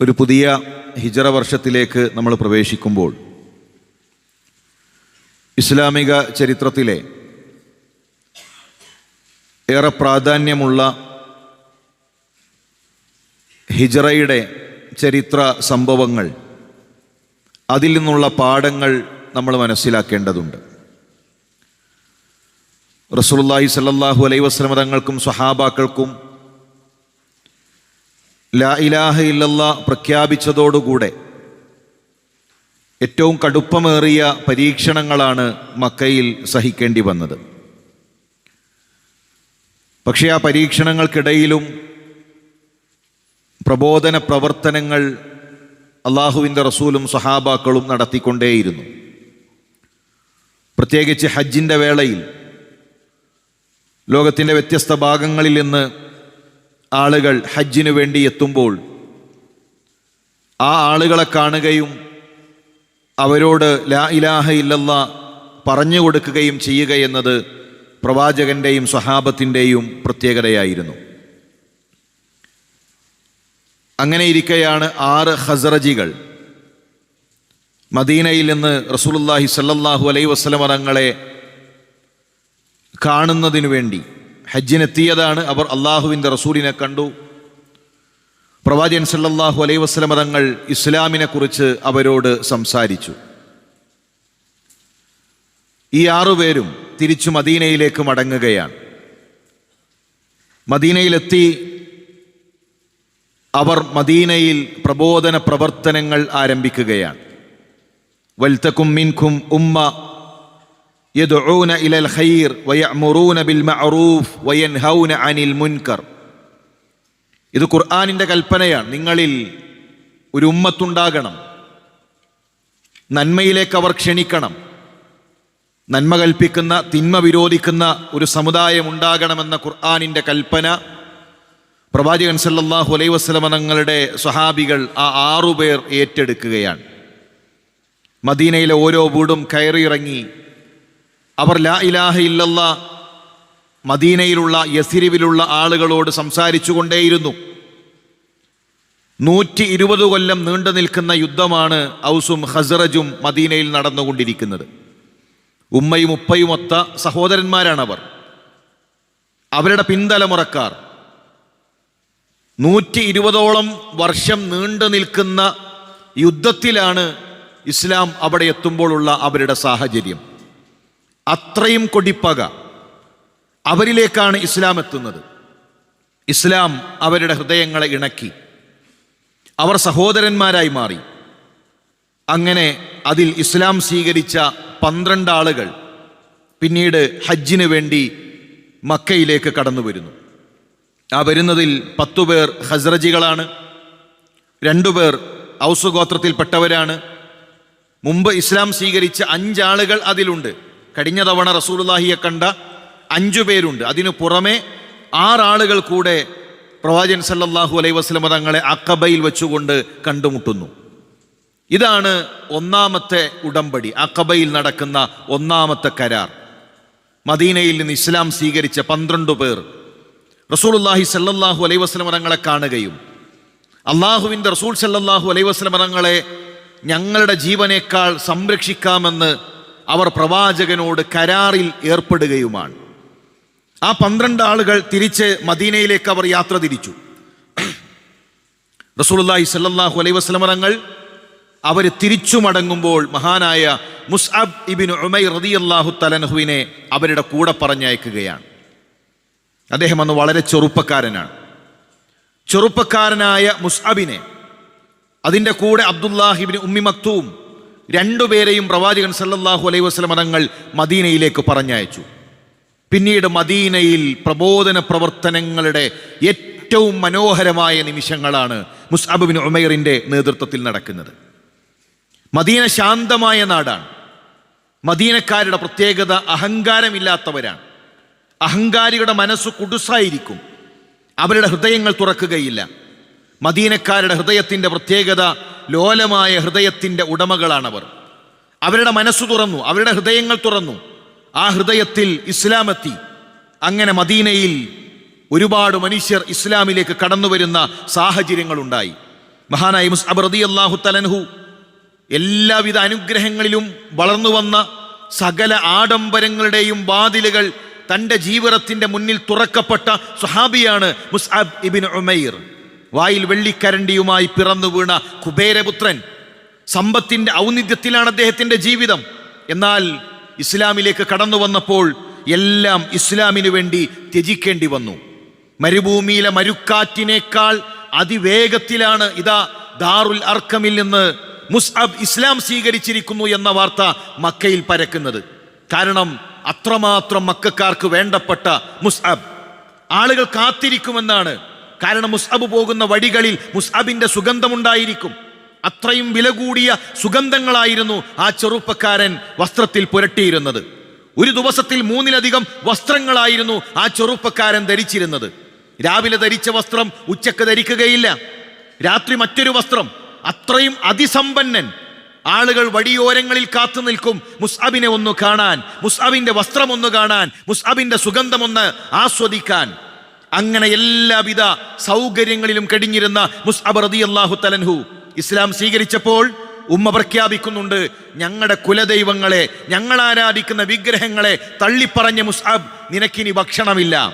ഒരു പുതിയ ഹിജറ വർഷത്തിലേക്ക് നമ്മൾ പ്രവേശിക്കുമ്പോൾ ഇസ്ലാമിക ചരിത്രത്തിലെ ഏറെ പ്രാധാന്യമുള്ള ഹിജറയുടെ ചരിത്ര സംഭവങ്ങൾ അതിൽ നിന്നുള്ള പാഠങ്ങൾ നമ്മൾ മനസ്സിലാക്കേണ്ടതുണ്ട്. റസൂലുള്ളാഹി സല്ലല്ലാഹു അലൈഹി തങ്ങൾക്കും സ്വഹാബാക്കൾക്കും ലാ ഇലാഹ ഇല്ലല്ല പ്രഖ്യാപിച്ചതോടുകൂടെ ഏറ്റവും കടുപ്പമേറിയ പരീക്ഷണങ്ങളാണ് മക്കയിൽ സഹിക്കേണ്ടി വന്നത്. പക്ഷേ ആ പരീക്ഷണങ്ങൾക്കിടയിലും പ്രബോധന പ്രവർത്തനങ്ങൾ അള്ളാഹുവിന്റെ റസൂലും സഹാബാക്കളും നടത്തിക്കൊണ്ടേയിരുന്നു. പ്രത്യേകിച്ച് ഹജ്ജിന്റെ വേളയിൽ ലോകത്തിന്റെ വ്യത്യസ്ത ഭാഗങ്ങളിൽ നിന്ന് ആളുകൾ ഹജ്ജിനു വേണ്ടി എത്തുമ്പോൾ ആ ആളുകളെ കാണുകയും അവരോട് ലാ ഇലാഹ ഇല്ലല്ല പറഞ്ഞു കൊടുക്കുകയും ചെയ്യുക എന്നത് പ്രവാചകന്റെയും സ്വഹാബത്തിന്റെയും പ്രത്യേകതയായിരുന്നു. അങ്ങനെ ഇരിക്കെയാണ് ആറ് ഹസറജികൾ മദീനയിൽ നിന്ന് റസൂലുല്ലാഹി സല്ലല്ലാഹു അലൈ വസ്ലമ തങ്ങളെ കാണുന്നതിനു വേണ്ടി ഹജ്ജിനെത്തിയതാണ് അവർ അള്ളാഹുവിന്റെ റസൂലിനെ കണ്ടു. പ്രവാചകൻ സല്ലാഹു അലൈ വസ്ലമ തങ്ങൾ ഇസ്ലാമിനെ കുറിച്ച് അവരോട് സംസാരിച്ചു. ഈ ആറുപേരും തിരിച്ചു മദീനയിലേക്ക് മടങ്ങുകയാണ്. മദീനയിലെത്തി അവർ മദീനയിൽ പ്രബോധന പ്രവർത്തനങ്ങൾ ആരംഭിക്കുകയാണ്. വൽത്തക്കും മിൻഖും ഉമ്മ യദ്ഊന الى الخير ويامرون بالمعروف وينهون عن المنكر ഇത് ഖുർആാനിന്റെ കൽപ്പനയാണ്. നിങ്ങളിൽ ഒരു ഉമ്മത്തുണ്ടാകണം. നന്മയിലേക്ക് അവർ ക്ഷണിക്കണം. നന്മ കൽപ്പിക്കുന്ന തിന്മ വിരോധിക്കുന്ന ഒരു സമുദായം ഉണ്ടാകണമെന്ന ഖുർആാനിന്റെ കൽപ്പന. പ്രവാചകൻ സല്ലല്ലാഹു അലൈ വസ്ലമ തങ്ങളുടെ സ്വഹാബികൾ ആ ആറുപേർ ഏറ്റെടുക്കുകയാണ്. മദീനയിലെ ഓരോ വീടും കയറിയിറങ്ങി അവർ ലാ ഇലാഹ ഇല്ലല്ല മദീനയിലുള്ള യസിരിവിലുള്ള ആളുകളോട് സംസാരിച്ചു കൊണ്ടേയിരുന്നു നൂറ്റി ഇരുപത് കൊല്ലം നീണ്ടു നിൽക്കുന്ന യുദ്ധമാണ് ഔസും ഹസറജും മദീനയിൽ നടന്നുകൊണ്ടിരിക്കുന്നത്. ഉമ്മയും ഉപ്പയും ഒത്ത സഹോദരന്മാരാണവർ. അവരുടെ പിന്തലമുറക്കാർ നൂറ്റി ഇരുപതോളം വർഷം നീണ്ടു നിൽക്കുന്ന യുദ്ധത്തിലാണ് ഇസ്ലാം അവിടെ എത്തുമ്പോഴുള്ള അവരുടെ സാഹചര്യം. അത്രയും കൊടിപ്പക അവരിലേക്കാണ് ഇസ്ലാം എത്തുന്നത്. ഇസ്ലാം അവരുടെ ഹൃദയങ്ങളെ ഇണക്കി. അവർ സഹോദരന്മാരായി മാറി. അങ്ങനെ അതിൽ ഇസ്ലാം സ്വീകരിച്ച പന്ത്രണ്ട് ആളുകൾ പിന്നീട് ഹജ്ജിന് വേണ്ടി മക്കയിലേക്ക് കടന്നു വരുന്നു. ആ വരുന്നതിൽ പത്തുപേർ ഹസ്രജികളാണ് രണ്ടുപേർ ഔസ് ഗോത്രത്തിൽപ്പെട്ടവരാണ്. മുമ്പ് ഇസ്ലാം സ്വീകരിച്ച അഞ്ചാളുകൾ അതിലുണ്ട്. കഴിഞ്ഞ തവണ റസൂലുള്ളാഹിയെ കണ്ട അഞ്ചു പേരുണ്ട്. അതിനു പുറമെ ആറാളുകൾ കൂടെ പ്രവാചൻ സല്ലല്ലാഹു അലൈഹി വസ്ലമ തങ്ങളെ അക്കബയിൽ വെച്ചുകൊണ്ട് കണ്ടുമുട്ടുന്നു. ഇതാണ് ഒന്നാമത്തെ ഉടമ്പടി. അക്കബയിൽ നടക്കുന്ന ഒന്നാമത്തെ കരാർ. മദീനയിൽ നിന്ന് ഇസ്ലാം സ്വീകരിച്ച പന്ത്രണ്ട് പേർ റസൂലുല്ലാഹി സല്ലല്ലാഹു അലൈഹി വസ്ലമ തങ്ങളെ കാണുകയും അള്ളാഹുവിന്റെ റസൂൽ സല്ലല്ലാഹു അലൈഹി വസ്ലമ തങ്ങളെ ഞങ്ങളുടെ ജീവനേക്കാൾ സംരക്ഷിക്കാമെന്ന് അവർ പ്രവാചകനോട് കരാറിൽ ഏർപ്പെടുകയുമാണ്. ആ പന്ത്രണ്ട് ആളുകൾ തിരിച്ച് മദീനയിലേക്ക് അവർ യാത്ര തിരിച്ചു. റസൂലുള്ളാഹി സല്ലാഹു അലൈ വസ്ലമറങ്ങൾ അവർ തിരിച്ചു മടങ്ങുമ്പോൾ മഹാനായ മുസ്അബ് ഇബിൻ ഉമൈ റതി അള്ളാഹു തലൻഹുവിനെ അവരുടെ കൂടെ പറഞ്ഞയക്കുകയാണ്. അദ്ദേഹം അന്ന് വളരെ ചെറുപ്പക്കാരനാണ്. ചെറുപ്പക്കാരനായ മുസ്അബിനെ അതിന്റെ കൂടെ അബ്ദുല്ലാഹിബിൻ ഉമ്മി മക്തൂം രണ്ടുപേരെയും പ്രവാചകൻ സല്ലല്ലാഹു അലൈഹി വസ്ലം തങ്ങൾ മദീനയിലേക്ക് പറഞ്ഞയച്ചു. പിന്നീട് മദീനയിൽ പ്രബോധന പ്രവർത്തനങ്ങളുടെ ഏറ്റവും മനോഹരമായ നിമിഷങ്ങളാണ് മുസ്അബിൻ ഉമൈറിന്റെ നേതൃത്വത്തിൽ നടക്കുന്നത്. മദീന ശാന്തമായ നാടാണ്. മദീനക്കാരുടെ പ്രത്യേകത അഹങ്കാരമില്ലാത്തവരാണ്. അഹങ്കാരികളുടെ മനസ്സ് കുടുസായിരിക്കും. അവരുടെ ഹൃദയങ്ങൾ തുറക്കുകയില്ല. മദീനക്കാരുടെ ഹൃദയത്തിന്റെ പ്രത്യേകത ലോലമായ ഹൃദയത്തിന്റെ ഉടമകളാണവർ. അവരുടെ മനസ്സ് തുറന്നു അവരുടെ ഹൃദയങ്ങൾ തുറന്നു. ആ ഹൃദയത്തിൽ ഇസ്ലാമെത്തി അങ്ങനെ മദീനയിൽ ഒരുപാട് മനുഷ്യർ ഇസ്ലാമിലേക്ക് കടന്നു വരുന്ന സാഹചര്യങ്ങളുണ്ടായി. മഹാനായി മുസ്അബ് റതി അള്ളാഹു തലൻഹു എല്ലാവിധ അനുഗ്രഹങ്ങളിലും വളർന്നു വന്ന സകല ആഡംബരങ്ങളുടെയും വാതിലുകൾ തന്റെ ജീവിതത്തിന്റെ മുന്നിൽ തുറക്കപ്പെട്ട സുഹാബിയാണ് മുസ്അബ് ഇബിൻ ഉമൈർ. വായിൽ വെള്ളിക്കരണ്ടിയുമായി പിറന്നു വീണ കുബേരപുത്രൻ സമ്പത്തിന്റെ ഔന്നിധ്യത്തിലാണ് അദ്ദേഹത്തിന്റെ ജീവിതം. എന്നാൽ ഇസ്ലാമിലേക്ക് കടന്നു വന്നപ്പോൾ എല്ലാം ഇസ്ലാമിനു വേണ്ടി ത്യജിക്കേണ്ടി വന്നു. മരുഭൂമിയിലെ മരുക്കാറ്റിനേക്കാൾ അതിവേഗത്തിലാണ് ഇതാ ദാറുൽ അർക്കമിൽ നിന്ന് മുസ്അബ് ഇസ്ലാം സ്വീകരിച്ചിരിക്കുന്നു എന്ന വാർത്ത മക്കയിൽ പരക്കുന്നത്. കാരണം അത്രമാത്രം മക്കാർക്ക് വേണ്ടപ്പെട്ട മുസ്അബ്. ആളുകൾ കാത്തിരിക്കുമെന്നാണ് കാരണം മുസ്അബ് പോകുന്ന വഴികളിൽ മുസ്അബിന്റെ സുഗന്ധമുണ്ടായിരിക്കും. അത്രയും വില കൂടിയ സുഗന്ധങ്ങളായിരുന്നു ആ ചെറുപ്പക്കാരൻ വസ്ത്രത്തിൽ പുരട്ടിയിരുന്നത്. ഒരു ദിവസത്തിൽ മൂന്നിലധികം വസ്ത്രങ്ങളായിരുന്നു ആ ചെറുപ്പക്കാരൻ ധരിച്ചിരുന്നത്. രാവിലെ ധരിച്ച വസ്ത്രം ഉച്ചയ്ക്ക് ധരിക്കുകയില്ല. രാത്രി മറ്റൊരു വസ്ത്രം. അത്രയും അതിസമ്പന്നൻ. ആളുകൾ വടിയോരങ്ങളിൽ കാത്തു നിൽക്കും. മുസ്അബിനെ ഒന്ന് കാണാൻ മുസ്അബിന്റെ വസ്ത്രം ഒന്ന് കാണാൻ മുസ്അബിന്റെ സുഗന്ധമൊന്ന് ആസ്വദിക്കാൻ. അങ്ങനെ എല്ലാവിധ സൗകര്യങ്ങളിലും കടിഞ്ഞിരുന്ന മുസ്അബ് റതി അള്ളാഹു തലൻഹു ഇസ്ലാം സ്വീകരിച്ചപ്പോൾ ഉമ്മ പ്രഖ്യാപിക്കുന്നുണ്ട് ഞങ്ങളുടെ കുലദൈവങ്ങളെ ഞങ്ങൾ ആരാധിക്കുന്ന വിഗ്രഹങ്ങളെ തള്ളിപ്പറഞ്ഞ മുസ്അബ് നിനക്കിനി ഭക്ഷണമില്ല.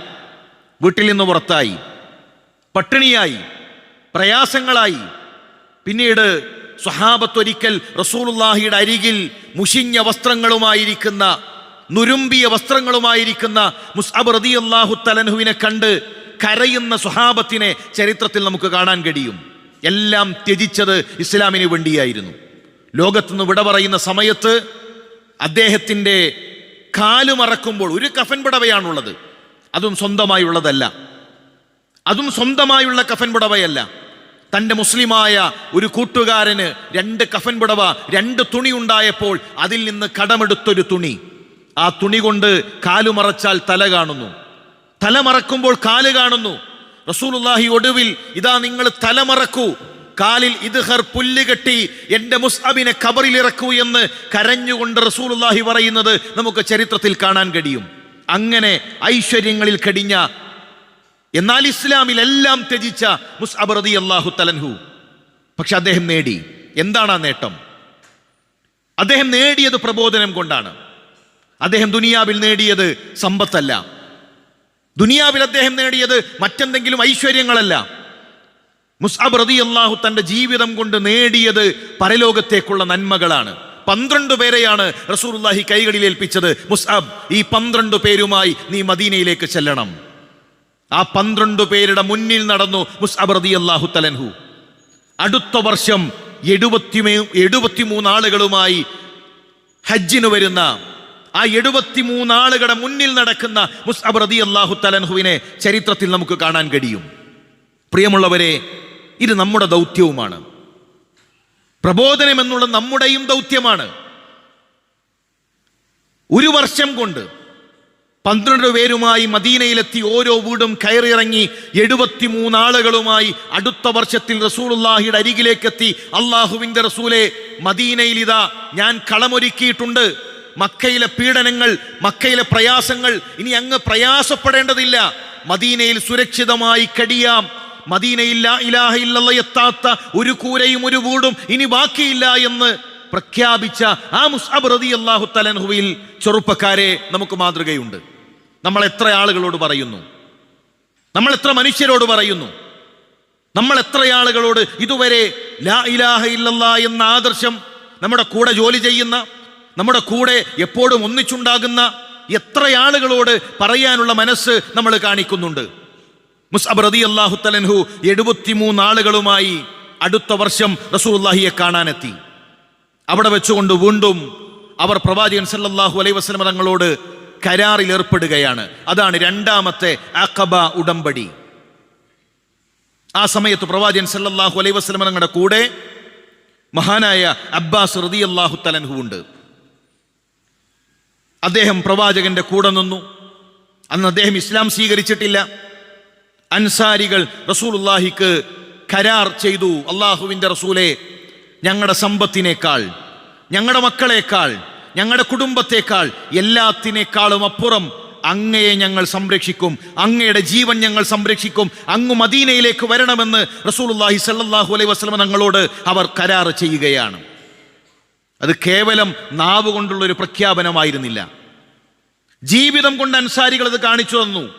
വീട്ടിൽ നിന്ന് പുറത്തായി. പട്ടിണിയായി. പ്രയാസങ്ങളായി. പിന്നീട് സ്വഹാബത്തൊരിക്കൽ റസൂലുള്ളാഹിയുടെ അരികിൽ മുഷിഞ്ഞ വസ്ത്രങ്ങളുമായിരിക്കുന്ന നുരുമ്പിയ വസ്ത്രങ്ങളുമായിരിക്കുന്ന മുസ്അബ് റതി അള്ളാഹു തലൻഹുവിനെ കണ്ട് കരയുന്ന സ്വഹാബത്തിനെ ചരിത്രത്തിൽ നമുക്ക് കാണാൻ കഴിയും. എല്ലാം ത്യജിച്ചത് ഇസ്ലാമിന് വേണ്ടിയായിരുന്നു. ലോകത്തുനിന്ന് വിട പറയുന്ന സമയത്ത് അദ്ദേഹത്തിന്റെ കാലുമറക്കുമ്പോൾ ഒരു കഫൻ പുടവയാണുള്ളത് അതും സ്വന്തമായുള്ളതല്ല. അതും സ്വന്തമായുള്ള കഫൻ പുടവയല്ല തന്റെ മുസ്ലിമായ ഒരു കൂട്ടുകാരന് രണ്ട് കഫൻ പുടവ രണ്ട് തുണി ഉണ്ടായപ്പോൾ അതിൽ നിന്ന് കടമെടുത്തൊരു തുണി. ആ തുണി കൊണ്ട് കാലുമറച്ചാൽ തല കാണുന്നു. തല മറക്കുമ്പോൾ കാൽ കാണുന്നു. റസൂലുള്ളാഹി ഒടുവിൽ ഇതാ നിങ്ങൾ തല മറക്കൂ. കാലിൽ ഇദ്ഹർ പുല്ല് കെട്ടി എന്റെ മുസ്അബിനെ കബറിൽ ഇറക്കൂ എന്ന് കരഞ്ഞുകൊണ്ട് റസൂലുള്ളാഹി പറയുന്നത് നമുക്ക് ചരിത്രത്തിൽ കാണാൻ കഴിയും. അങ്ങനെ ഐശ്വര്യങ്ങളിൽ കടിഞ്ഞ എന്നാൽ ഇസ്ലാമിൽ എല്ലാം ത്യജിച്ച മുസ്അബ് റതി അള്ളാഹു തലൻഹു പക്ഷെ അദ്ദേഹം നേടി. എന്താണ് ആ നേട്ടം? അദ്ദേഹം നേടിയത് പ്രബോധനം കൊണ്ടാണ്. അദ്ദേഹം ദുനിയാവിൽ നേടിയത് സമ്പത്തല്ല. ദുനിയാവിൽ അദ്ദേഹം നേടിയത് മറ്റെന്തെങ്കിലും ഐശ്വര്യങ്ങളല്ല. മുസ്അബ് റതി അള്ളാഹു തന്റെ ജീവിതം കൊണ്ട് നേടിയത് പരലോകത്തേക്കുള്ള നന്മകളാണ്. പന്ത്രണ്ട് പേരെയാണ് റസൂലുള്ളാഹി കൈകളിൽ ഏൽപ്പിച്ചത്. മുസ്അബ് ഈ പന്ത്രണ്ട് പേരുമായി നീ മദീനയിലേക്ക് ചെല്ലണം. ആ പന്ത്രണ്ട് പേരുടെ മുന്നിൽ നടന്നു മുസ്അബ് റതി അള്ളാഹു തലൻഹു അടുത്ത വർഷം എഴുപത്തിമേ എഴുപത്തിമൂന്ന് ആളുകളുമായി ഹജ്ജിന് വരുന്ന ആ എഴുപത്തിമൂന്ന് ആളുകളുടെ മുന്നിൽ നടക്കുന്ന മുസ്അബ് റതി അള്ളാഹു തലൻഹുവിനെ ചരിത്രത്തിൽ നമുക്ക് കാണാൻ കഴിയും. പ്രിയമുള്ളവരെ ഇത് നമ്മുടെ ദൗത്യവുമാണ്. പ്രബോധനം എന്നുള്ള നമ്മുടെയും ദൗത്യമാണ്. ഒരു വർഷം കൊണ്ട് പന്ത്രണ്ട് പേരുമായി മദീനയിലെത്തി ഓരോ വീടും കയറിയിറങ്ങി എഴുപത്തിമൂന്നാളുകളുമായി അടുത്ത വർഷത്തിൽ റസൂലുള്ളാഹിയുടെ അരികിലേക്കെത്തി അള്ളാഹുവിന്റെ റസൂലെ മദീനയിൽ ഇതാ ഞാൻ കളമൊരുക്കിയിട്ടുണ്ട്. മക്കയിലെ പീഡനങ്ങൾ മക്കയിലെ പ്രയാസങ്ങൾ ഇനി അങ്ങ് പ്രയാസപ്പെടേണ്ടതില്ല. മദീനയിൽ സുരക്ഷിതമായി കഴിയാം മദീനയില്ല ഇലാഹ എത്താത്ത ഒരു കൂരയും ഒരു വീടും ഇനി ബാക്കിയില്ല എന്ന് പ്രഖ്യാപിച്ച ആ മുസ്അബ് റതി അള്ളാഹു തലൻഹുവിൽ ചെറുപ്പക്കാരെ നമുക്ക് മാതൃകയുണ്ട്. നമ്മൾ എത്ര ആളുകളോട് പറയുന്നു? നമ്മൾ എത്ര മനുഷ്യരോട് പറയുന്നു? നമ്മൾ എത്ര ആളുകളോട് ഇതുവരെ ലാ ഇലാഹ ഇല്ലല്ലാ എന്ന ആദർശം നമ്മുടെ കൂടെ ജോലി ചെയ്യുന്ന നമ്മുടെ കൂടെ എപ്പോഴും ഒന്നിച്ചുണ്ടാകുന്ന എത്ര ആളുകളോട് പറയാനുള്ള മനസ്സ് നമ്മൾ കാണിക്കുന്നുണ്ട്. മുസ്അബ് റതി അള്ളാഹു തലൻഹു എഴുപത്തിമൂന്ന് ആളുകളുമായി അടുത്ത വർഷം റസൂല്ലാഹിയെ കാണാനെത്തി. അവിടെ വെച്ചുകൊണ്ട് വീണ്ടും അവർ പ്രവാചകൻ സല്ലാഹു അലൈ വസ്ലം തങ്ങളോട് കരാറിൽ ഏർപ്പെടുകയാണ്. അതാണ് രണ്ടാമത്തെ അഖബ ഉടമ്പടി. ആ സമയത്ത് പ്രവാചകൻ സല്ലാഹു അലൈ വസ്ലം തങ്ങളുടെ കൂടെ മഹാനായ അബ്ബാസ് റതി അള്ളാഹു തലൻഹു ഉണ്ട്. അദ്ദേഹം പ്രവാചകന്റെ കൂടെ നിന്നു. അന്ന് അദ്ദേഹം ഇസ്ലാം സ്വീകരിച്ചിട്ടില്ല. അൻസാരികൾ റസൂലുള്ളാഹിക്ക് കരാർ ചെയ്തു. അള്ളാഹുവിന്റെ റസൂലെ ഞങ്ങളുടെ സമ്പത്തിനേക്കാൾ ഞങ്ങളുടെ മക്കളേക്കാൾ ഞങ്ങളുടെ കുടുംബത്തേക്കാൾ എല്ലാത്തിനേക്കാളും അപ്പുറം അങ്ങയെ ഞങ്ങൾ സംരക്ഷിക്കും. അങ്ങയുടെ ജീവൻ ഞങ്ങൾ സംരക്ഷിക്കും. അങ്ങ് മദീനയിലേക്ക് വരണമെന്ന് റസൂലുള്ളാഹി സല്ലാഹു അലൈഹി വസല്ലം തങ്ങളോട് അവർ കരാറ് ചെയ്യുകയാണ്. അത് കേവലം നാവ് കൊണ്ടുള്ള ഒരു പ്രഖ്യാപനമായിരുന്നില്ല. ജീവിതം കൊണ്ട് അൻസാരികൾ അത് കാണിച്ചു തന്നു.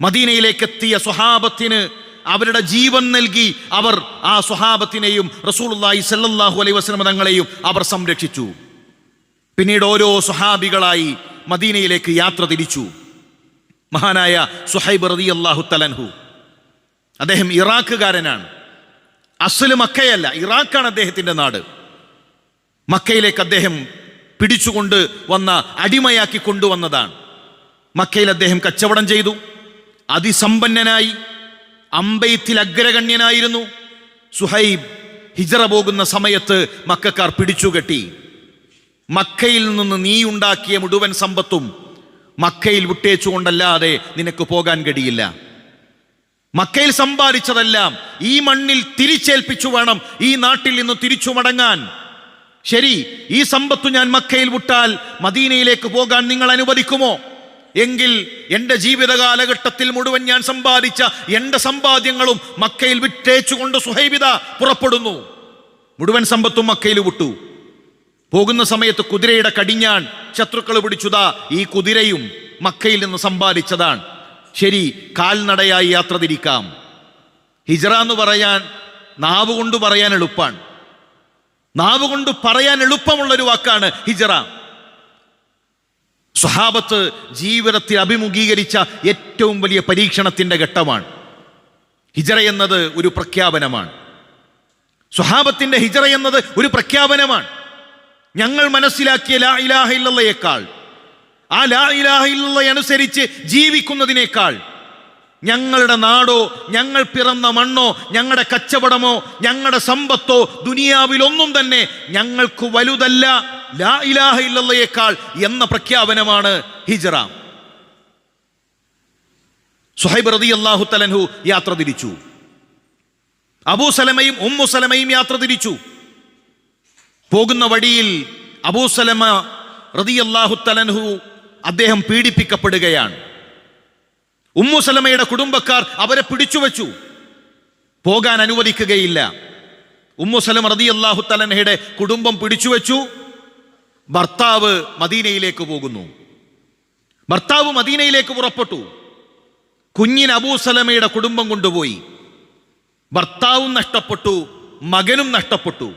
മദീനയിലേക്ക് എത്തിയ സ്വഹാബത്തിന് അവരുടെ ജീവൻ നൽകി അവർ ആ സ്വഹാബത്തിനെയും റസൂലുള്ളാഹി സല്ലല്ലാഹു അലൈഹി വസല്ലം തങ്ങളെയും അവർ സംരക്ഷിച്ചു. പിന്നീട് ഓരോ സ്വഹാബികളായി മദീനയിലേക്ക് യാത്ര തിരിച്ചു. മഹാനായ സുഹൈബ് റതി അള്ളാഹു തലൻഹു അദ്ദേഹം ഇറാഖുകാരനാണ്. അസൽ മക്കയല്ല ഇറാഖാണ് അദ്ദേഹത്തിന്റെ നാട്. മക്കയിലേക്ക് അദ്ദേഹം പിടിച്ചുകൊണ്ട് വന്ന അടിമയാക്കി കൊണ്ടുവന്നതാണ്. മക്കയിൽ അദ്ദേഹം കച്ചവടം ചെയ്തു. അതിസമ്പന്നനായി അമ്പയത്തിൽ അഗ്രഗണ്യനായിരുന്നു. സുഹൈബ് ഹിജറ പോകുന്ന സമയത്ത് മക്കാർ പിടിച്ചുകെട്ടി. മക്കയിൽ നിന്ന് നീ ഉണ്ടാക്കിയ മുഴുവൻ സമ്പത്തും മക്കയിൽ വിട്ടേച്ചുകൊണ്ടല്ലാതെ നിനക്ക് പോകാൻ കഴിയില്ല. മക്കയിൽ സമ്പാദിച്ചതെല്ലാം ഈ മണ്ണിൽ തിരിച്ചേൽപ്പിച്ചു വേണം ഈ നാട്ടിൽ നിന്ന് തിരിച്ചു മടങ്ങാൻ. ശരി ഈ സമ്പത്ത് ഞാൻ മക്കയിൽ വിട്ടാൽ മദീനയിലേക്ക് പോകാൻ നിങ്ങൾ അനുവദിക്കുമോ? എങ്കിൽ എന്റെ ജീവിത കാലഘട്ടത്തിൽ മുഴുവൻ ഞാൻ സമ്പാദിച്ച എന്റെ സമ്പാദ്യങ്ങളും മക്കയിൽ വിറ്റേച്ചുകൊണ്ട് സുഹൈബിത പുറപ്പെടുന്നു. മുഴുവൻ സമ്പത്തും മക്കയിൽ വിട്ടു. പോകുന്ന സമയത്ത് കുതിരയുടെ കടിഞ്ഞാൻ ശത്രുക്കൾ പിടിച്ചുതാ ഈ കുതിരയും മക്കയിൽ നിന്ന് സമ്പാദിച്ചതാണ്. ശരി കാൽനടയായി യാത്ര തിരിക്കാം. ഹിജറ എന്ന് പറയാൻ നാവ് കൊണ്ട് പറയാൻ എളുപ്പാണ്. നാവ് കൊണ്ട് പറയാൻ എളുപ്പമുള്ള ഒരു വാക്കാണ് ഹിജറ. സ്വഹാബത്ത് ജീവിതത്തിൽ അഭിമുഖീകരിച്ച ഏറ്റവും വലിയ പരീക്ഷണത്തിന്റെ ഘട്ടമാണ്. ഹിജറ എന്നത് ഒരു പ്രഖ്യാപനമാണ്. സ്വഹാബത്തിന്റെ ഹിജറ എന്നത് ഒരു പ്രഖ്യാപനമാണ്. ഞങ്ങൾ മനസ്സിലാക്കിയ ലാ ഇലാഹ ഇല്ലയേക്കാൾ ആ ലാ ഇലാഹ ഇല്ലല്ല അനുസരിച്ച് ജീവിക്കുന്നതിനേക്കാൾ ഞങ്ങളുടെ നാടോ ഞങ്ങൾ പിറന്ന മണ്ണോ ഞങ്ങളുടെ കച്ചവടമോ ഞങ്ങളുടെ സമ്പത്തോ ദുനിയാവിലൊന്നും തന്നെ ഞങ്ങൾക്ക് വലുതല്ല. ലാ ഇലാഹ ഇല്ലല്ലയേക്കാൾ എന്ന പ്രഖ്യാപനമാണ് ഹിജറ. സുഹൈബ് റതി അള്ളാഹു തലൻഹു യാത്ര തിരിച്ചു. അബൂ സലമയും ഉമ്മു സലമയും യാത്ര തിരിച്ചു. പോകുന്ന വഴിയിൽ അബൂ അബൂസലമ അള്ളാഹു തലൻഹു അദ്ദേഹം പീഡിപ്പിക്കപ്പെടുകയാണ്. ഉമ്മു സലമയുടെ കുടുംബക്കാർ അവരെ പിടിച്ചു വച്ചു. പോകാൻ അനുവദിക്കുകയില്ല. ഉമ്മു റതി അള്ളാഹു തലനഹയുടെ കുടുംബം പിടിച്ചു വച്ചു. ഭർത്താവ് മദീനയിലേക്ക് പോകുന്നു. ഭർത്താവ് മദീനയിലേക്ക് പുറപ്പെട്ടു. കുഞ്ഞിന് അബൂസലമയുടെ കുടുംബം കൊണ്ടുപോയി. ഭർത്താവും നഷ്ടപ്പെട്ടു മകനും നഷ്ടപ്പെട്ടു.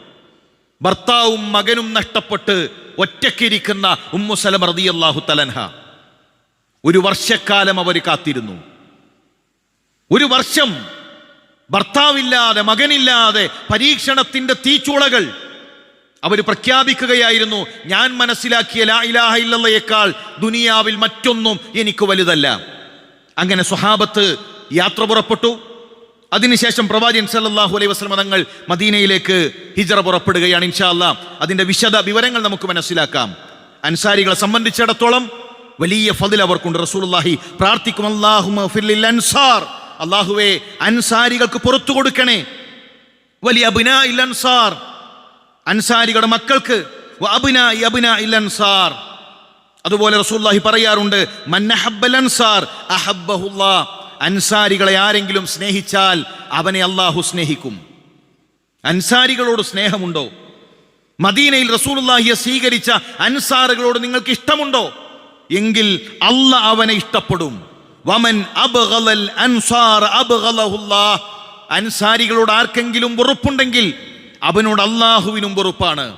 ഭർത്താവും മകനും നഷ്ടപ്പെട്ട് ഒറ്റക്കിരിക്കുന്ന ഉമ്മുസലം റളിയല്ലാഹു തലൻഹ ഒരു വർഷക്കാലം അവർ കാത്തിരുന്നു. ഒരു വർഷം ഭർത്താവില്ലാതെ മകനില്ലാതെ പരീക്ഷണത്തിന്റെ തീച്ചുളകൾ അവർ പ്രഖ്യാപിക്കുകയായിരുന്നു. ഞാൻ മനസ്സിലാക്കിയ ലാ ഇലാഹ ഇല്ലയേക്കാൾ ദുനിയാവിൽ മറ്റൊന്നും എനിക്ക് വലുതല്ല. അങ്ങനെ സ്വഹാബത്ത് യാത്ര പുറപ്പെട്ടു. അതിനുശേഷം പ്രവാചകൻ സല്ലാഹു അലൈഹി വസല്ലം തങ്ങൾ മദീനയിലേക്ക് ഹിജറ പുറപ്പെടുകയാണ് ഇൻഷാല്ല അതിന്റെ വിശദ വിവരങ്ങൾ നമുക്ക് മനസ്സിലാക്കാം. അൻസാരികളെ സംബന്ധിച്ചിടത്തോളം വലിയ ഫതിൽ അവർക്കുണ്ട്. റസൂലുള്ളാഹി പ്രാർത്ഥിക്കും ഫിർലിൽ അൻസാർ. അള്ളാഹുവേ അൻസാരികൾക്ക് പുറത്തു കൊടുക്കണേ. വലിയ അബിന ഇൽ അൻസാർ. അൻസാരികളുടെ മക്കൾക്ക് അബ്നാഇൽ അൻസാർ. അതുപോലെ റസൂലുള്ളാഹി പറയാറുണ്ട് അൻസാർ അഹബ്ബഹുല്ലാ. അൻസാരികളെ ആരെങ്കിലും സ്നേഹിച്ചാൽ അവനെ അള്ളാഹു സ്നേഹിക്കും. അൻസാരികളോട് സ്നേഹമുണ്ടോ? മദീനയിൽ റസൂലുള്ളാഹിയെ സ്വീകരിച്ച അൻസാറുകളോട് നിങ്ങൾക്ക് ഇഷ്ടമുണ്ടോ? എങ്കിൽ അല്ല അവനെ ഇഷ്ടപ്പെടും. വമൻ അൻസാർ അൻസാരികളോട് ആർക്കെങ്കിലും വെറുപ്പുണ്ടെങ്കിൽ അവനോട് അള്ളാഹുവിനും വെറുപ്പാണ്.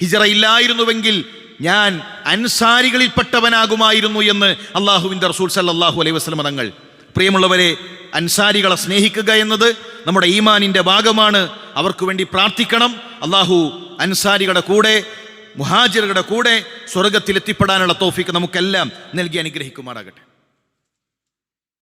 ഹിജറ ഇല്ലായിരുന്നുവെങ്കിൽ ഞാൻ അൻസാരികളിൽപ്പെട്ടവനാകുമായിരുന്നു എന്ന് അള്ളാഹുവിന്റെ റസൂൽ സല്ലല്ലാഹു അലൈഹി വസല്ലം തങ്ങൾ. പ്രിയമുള്ളവരെ അൻസാരികളെ സ്നേഹിക്കുക എന്നത് നമ്മുടെ ഈമാനിന്റെ ഭാഗമാണ്. അവർക്ക് വേണ്ടി പ്രാർത്ഥിക്കണം. അള്ളാഹു അൻസാരികളുടെ കൂടെ മുഹാജിറുടെ കൂടെ സ്വർഗത്തിൽ എത്തിപ്പെടാനുള്ള തോഫിക്ക് നമുക്കെല്ലാം നൽകി അനുഗ്രഹിക്കുമാറാകട്ടെ.